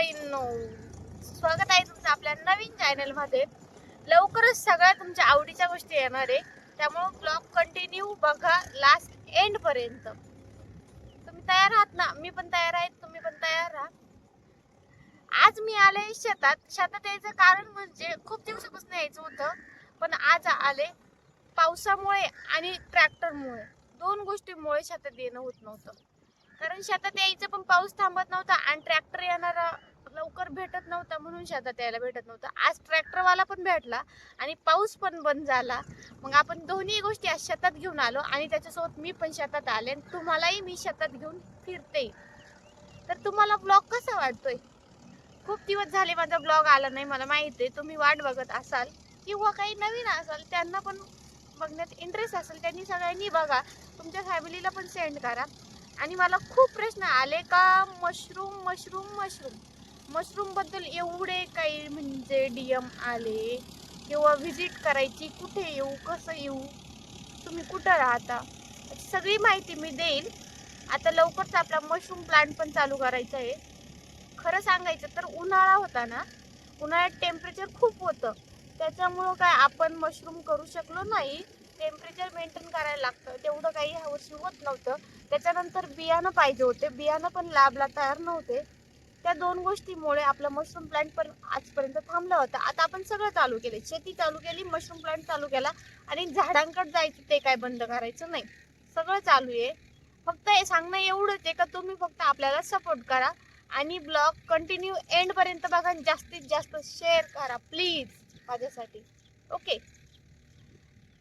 मित्रांनो स्वागत आहे तुमचं आपल्या नवीन चॅनलमध्ये लवकरच सगळ्या तुमच्या आवडीच्या गोष्टी येणार आहे. त्यामुळे ब्लॉग कंटिन्यू बघा लास्ट एंडपर्यंत तुम्ही तयार आहात ना? मी पण तयार आहे तुम्ही पण तयार राहा. आज मी आले शेतात. शेतात यायचं कारण म्हणजे खूप दिवसापासून यायचं होतं पण आज आले पावसामुळे आणि ट्रॅक्टरमुळे दोन गोष्टीमुळे शेतात येणं होत नव्हतं. कारण शेतात यायचं पण पाऊस थांबत नव्हता आणि ट्रॅक्टर येणारा लवकर भेटत नव्हता म्हणून शेतात यायला भेटत नव्हतं. आज ट्रॅक्टरवाला पण भेटला आणि पाऊस पण बंद झाला. मग आपण दोन्ही गोष्टी आज शेतात घेऊन आलो आणि त्याच्यासोबत मी पण शेतात आले आणि तुम्हालाही मी शेतात घेऊन फिरते. तर तुम्हाला ब्लॉग कसा वाटतोय? खूप दिवस झाले माझा ब्लॉग आला नाही मला माहिती आहे. तुम्ही वाट बघत असाल किंवा काही नवीन असाल त्यांना पण बघण्यात इंटरेस्ट असेल त्यांनी सगळ्यांनी बघा. तुमच्या फॅमिलीला पण सेंड करा. आणि मला खूप प्रश्न आले का? मशरूम मशरूम मशरूम मशरूमबद्दल एवढे काही म्हणजे डीएम आले किंवा व्हिजिट करायची कुठे येऊ कसं येऊ तुम्ही कुठं राहता सगळी माहिती मी देईन. आता लवकरच आपला मशरूम प्लांट पण चालू करायचा आहे. खरं सांगायचं तर उन्हाळा होता ना उन्हाळ्यात टेम्परेचर खूप होतं. त्याच्यामुळं काय आपण मशरूम करू शकलो नाही. टेम्परेचर मेंटेन करायला लागतं. तेवढं काही ह्यावर्षी होत नव्हतं. त्याच्यानंतर बियाणं पाहिजे होते. बियाणं पण लाभला तयार नव्हते. त्या दोन गोष्टीमुळे आपलं मशरूम प्लांट पण आजपर्यंत थांबलं होतं. आता आपण सगळं चालू केले शेती चालू केली मशरूम प्लांट चालू केला आणि झाडांकडे जायचं ते काय बंद करायचं नाही. सगळं चालू आहे. फक्त हे सांगणं एवढंच आहे का तुम्ही फक्त आपल्याला सपोर्ट करा आणि ब्लॉग कंटिन्यू एंडपर्यंत बघा जास्तीत जास्त शेअर करा प्लीज माझ्यासाठी. ओके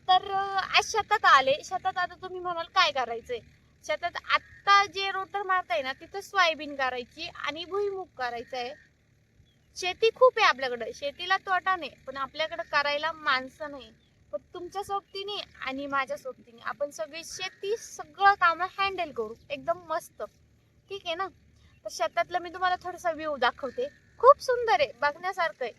तर आज शेतात आले. शेतात आता तुम्ही म्हणाल काय करायचंय? शेतात आत्ता जे रोटर मारताय ना तिथं सोयाबीन करायची आणि भुईमुग करायचं आहे शेती खूप आहे आपल्याकडं. शेतीला तोटा नाही पण आपल्याकडं करायला माणसं नाही. पण तुमच्या सोबतीने आणि माझ्या सोबतीने आपण सगळी शेती सगळं कामं हँडल करू. एकदम मस्त. ठीक आहे ना? तर शेतातलं मी तुम्हाला थोडासा व्ह्यू दाखवते. खूप सुंदर आहे बघण्यासारखं आहे.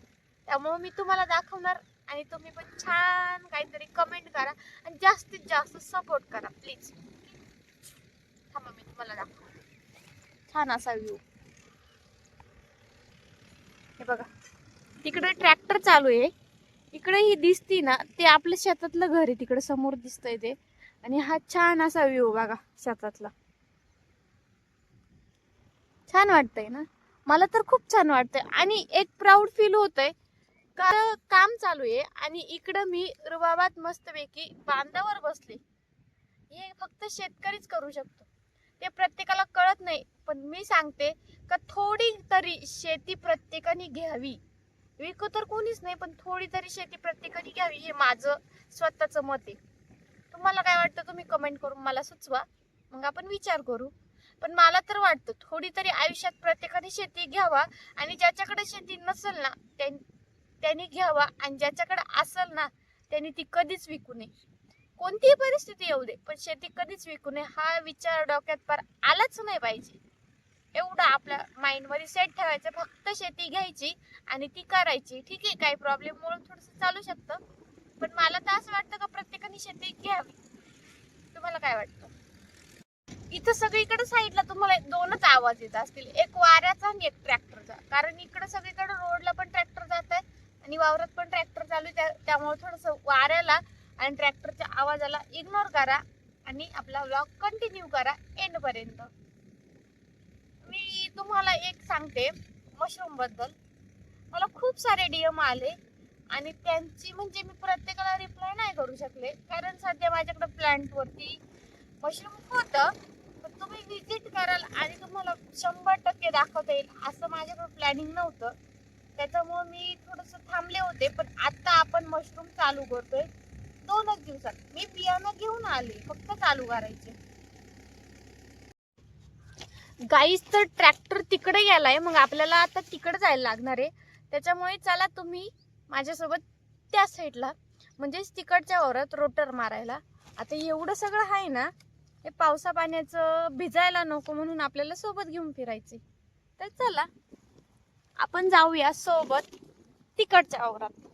त्यामुळे मी तुम्हाला दाखवणार आणि तुम्ही पण छान काहीतरी कमेंट करा आणि जास्तीत जास्त सपोर्ट करा प्लीज थांबा मी तुम्हाला दाखवते. छान असा व्ह्यू हे बघा. तिकडे ट्रॅक्टर चालू आहे. इकडे ही दिसती ना ते आपल्या शेतातलं घर आहे. तिकडे समोर दिसतंय ते. आणि हा छान असा व्ह्यू बघा शेतातला. छान वाटतंय ना? मला तर खूप छान वाटतंय. आणि एक प्राऊड फील होतंय. कारण काम चालू आहे आणि इकडं मी रुबाबात मस्तपैकी बांधावर बसले. हे फक्त शेतकरीच करू शकतो. ते प्रत्येकाला कळत नाही पण मी सांगते का थोडी तरी शेती प्रत्येकाने घ्यावी. विकू तर कोणीच नाही पण थोडी तरी शेती प्रत्येकाने घ्यावी हे माझं स्वतःचं मत आहे. तुम्हाला काय वाटतं तुम्ही कमेंट करून मला सुचवा. मग आपण विचार करू. पण मला तर वाटतं थोडी तरी आयुष्यात प्रत्येकाने शेती घ्यावा आणि ज्याच्याकडे शेती नसेल ना त्यां- त्यांनी घ्यावा आणि ज्याच्याकडे असेल ना त्यांनी ती कधीच विकू नये. कोणतीही परिस्थिती येऊ दे पण शेती कधीच विकू नये हा विचार डोक्यात फार आलाच नाही पाहिजे. एवढं आपल्या माइंडमध्ये सेट ठेवायचं फक्त शेती घ्यायची आणि ती करायची. ठीक आहे काही प्रॉब्लेम थोडंसं चालू शकतं पण मला तर असं वाटतं का प्रत्येकाने शेती घ्यावी. तुम्हाला काय वाटतं? इथं सगळीकडे साईडला तुम्हाला दोनच आवाज येत असतील. एक वाऱ्याचा आणि एक ट्रॅक्टरचा. कारण इकडं सगळीकडे रोडला पण ट्रॅक्टर जात आहे आणि वावरात पण ट्रॅक्टर चालू आहे त्या- त्यामुळे थोडंसं वाऱ्याला आणि ट्रॅक्टरच्या आवाजाला इग्नोर करा आणि आपला व्लॉग कंटिन्यू करा एंडपर्यंत मी तुम्हाला एक सांगते मशरूमबद्दल मला खूप सारे डीएम आले आणि त्यांची म्हणजे मी प्रत्येकाला रिप्लाय नाही करू शकले. कारण सध्या माझ्याकडे प्लॅन्टवरती मशरूम होतं. पण तुम्ही व्हिजिट कराल आणि तुम्हाला शंभर टक्के दाखवता येईल असं माझ्याकडे प्लॅनिंग नव्हतं. त्याच्यामुळे मी थोडंसं थांबले होते पण आत्ता आपण मशरूम चालू करतोय. दोनच दिवसात. मी बियाणं घेऊन आले फक्त चालू करायचे. गाईच तर ट्रॅक्टर तिकडे गेलाय. मग आपल्याला आता तिकडे जायला लागणार आहे. त्याच्यामुळे चला तुम्ही माझ्यासोबत त्या साईडला म्हणजेच तिकडच्या वरात रोटर मारायला. आता एवढं सगळं आहे ना हे पावसा पाण्याचं भिजायला नको म्हणून आपल्याला सोबत घेऊन फिरायचे तर चला आपण जाऊया सोबत तिकडच्या वावरात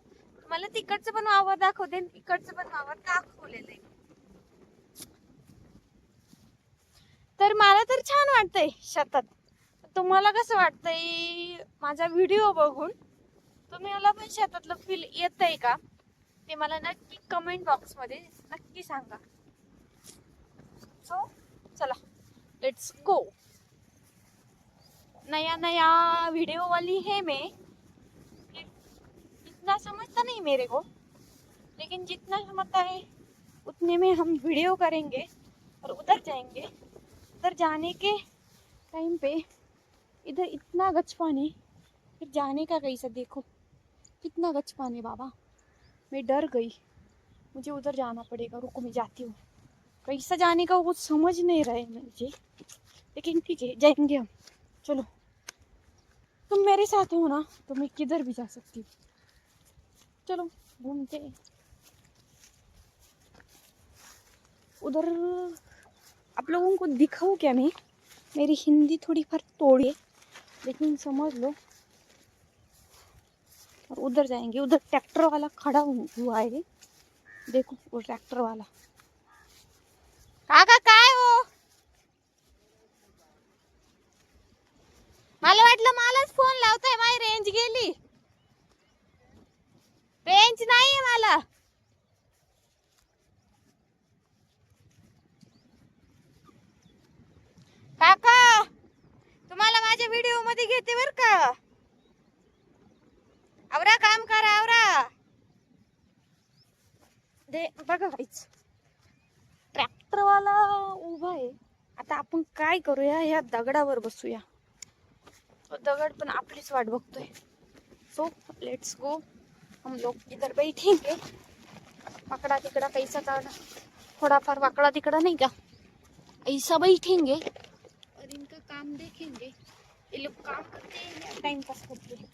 मला तिकडचं पण वावर दाखवते इकडचं पण वावर दाखवलेलं आहे. तर मला तर छान वाटतंय शेतात. तुम्हाला कसं वाटतंय माझा व्हिडिओ बघून? तुम्हाला पण शेतातलं फील येतंय का? ते मला नक्की कमेंट बॉक्समध्ये नक्की सांगा. सो चला लेट्स गो नया नया वीडियो वाली है मैं. इतना समझता नहीं मेरे को। लेकिन जितना समझता है, उतने में हम वीडियो करेंगे और उधर जाएँगे। उधर जाने के टाइम पे इधर इतना गचपान है फिर जाने का कैसा देखो। कितना गचपान है बाबा। मैं डर गई। मुझे उधर जाना पड़ेगा, रुको मैं जाती हूँ। कैसा जाने का वो समझ नहीं रहे मुझे। लेकिन ठीक है, जाएँगे हम। चलो। तुम मेरे साथ हो ना तो मैं किधर भी जा सकती हूँ। चलो घूमते. उधर आप लोगों को दिखाऊँ क्या मैं? मेरी हिंदी थोड़ी फार तोड़ी है लेकिन समझ लो। और उधर जाएंगे उधर ट्रैक्टर वाला खड़ा हुआ है। देखो वो ट्रैक्टर वाला। काका काय हो? मला वाटलं मलाच फोन लावताय माझी रेंज गेली. बेंच नाही आहे मला. काका तुम्हाला माझ्या व्हिडिओमध्ये घेते बर का? आवरा काम करा आवरा. दे बघा काहीच ट्रॅक्टरवाला उभा आहे. आता आपण काय करूया? या दगडावर बसूया. दगड पण आपलीच वाट बघतोय. सो लेट्स गो हम लोग इधर बैठेंगे। पकड़ा तिकड़ा कैसा का थोड़ा फार वाकड़ा तिकड़ा नहीं का ऐसा बैठेंगे और इनका काम देखेंगे। ये लोग काम करते हैं या टाइम पास करते हैं?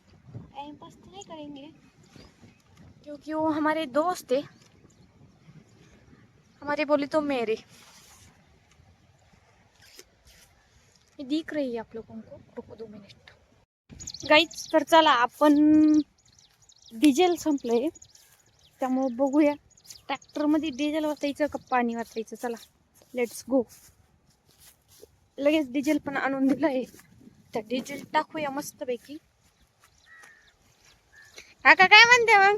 टाइम पास तो नहीं करेंगे। क्योंकि वो हमारे दोस्त है। हमारे बोले तो मेरे। दिख रही है आप लोगों को? रुको दो मिनिट। गाईच तर चला आपण डिझेल संपलंय. त्यामुळं बघूया. ट्रॅक्टरमध्ये डिझेल वाचायचं का पाणी वाचायचं चला लेट्स गो लगेच डिझेल पण आणून दिलं आहे. त्या डिझेल टाकूया मस्तपैकी. काका काय म्हणते मग?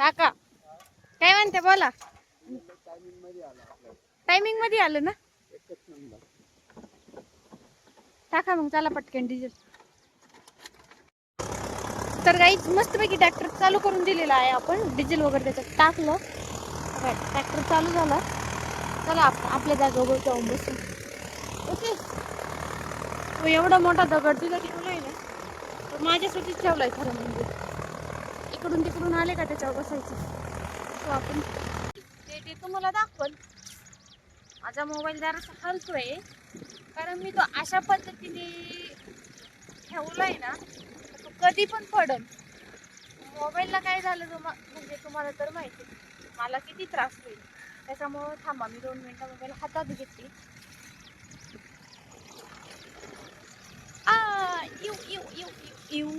काका काय म्हणते? बोला. टायमिंगमध्ये आलं ना? टाका मग चला पटकन डिझेल. तर गाईच मस्तपैकी ट्रॅक्टर चालू करून दिलेला आहे आपण. डिझेल वगैरे त्याच्यात टाकलं. ट्रॅक्टर चालू झाला. चला आप- आपल्या जागेवर जाऊन बसू. ओके तो एवढा मोठा दगड तिथं आहे ना तो माझ्यासाठीच आहे खरं म्हणजे. इकडून तिकडून आले का त्याच्यावर बसायचं? तो आपण ते ते तुम्हाला दाखवल. माझा मोबाईल जरासा हलतोय. कारण मी तो अशा पद्धतीने ठेवला आहे ना कधी पण पडल. मोबाईलला काय झालं तुम्हा म्हणजे तुम्हाला तर माहिती मला किती त्रास होईल. त्याच्यामुळं थांबा मी दोन मिनिटं मोबाईल हातात घेतली आ यू यू यू यू यू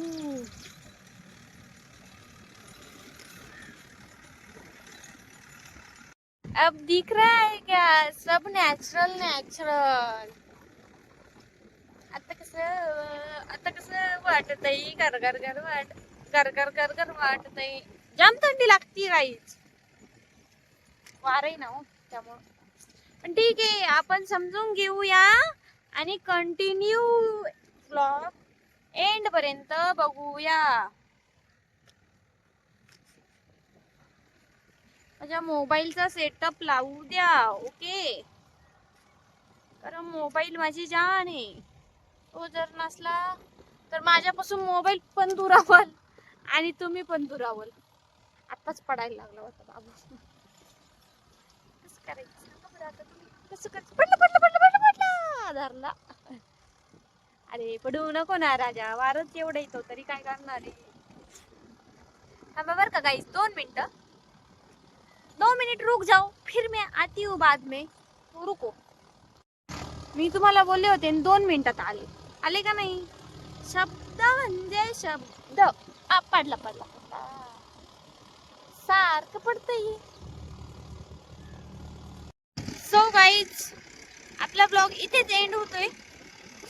अब दिख रहा है क्या? सब नॅचरल नॅचरल आता कसं आता वाटत घर घर घर वाट घर घर घर घर वाटत आहे जाम थंडी लागती काहीच वारही ना हो त्यामुळं. पण ठीक आहे आपण समजून घेऊया आणि कंटिन्यू ब्लॉग एंड पर्यंत बघूया. माझ्या मोबाईलचा सेटअप लावू द्या ओके कारण मोबाईल माझी जान आहे. तो जर नसला तर माझ्यापासून मोबाईल पण दुरावल आणि तुम्ही पण दुरावल. आताच पडायला लागला होता बाबू. कसं करायचं? कसं करायचं पडलं पडलं पडलं पडलं पडलं. धरला अरे पडू नको ना राजा. वारच एवढं येतो तरी काय करणार आहे? थांबा बरं का गाईस दोन मिनिटं. दो मिनिट रुक जाओ फिर मैं आती हूँ बाद में. रुको. मी तुम्हाला बोलले होते दोन मिनिटात आले. आले का नाही? शब्द म्हणजे शब्द. आ पडला पडला. सारखं पडतंय सो गाईज आपला ब्लॉग इथेच एंड होतोय.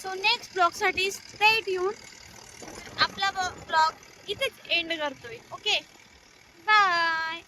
सो नेक्स्ट ब्लॉगसाठी स्ट्रेट येऊन आपला ब्लॉग इथेच एंड करतोय. Okay bye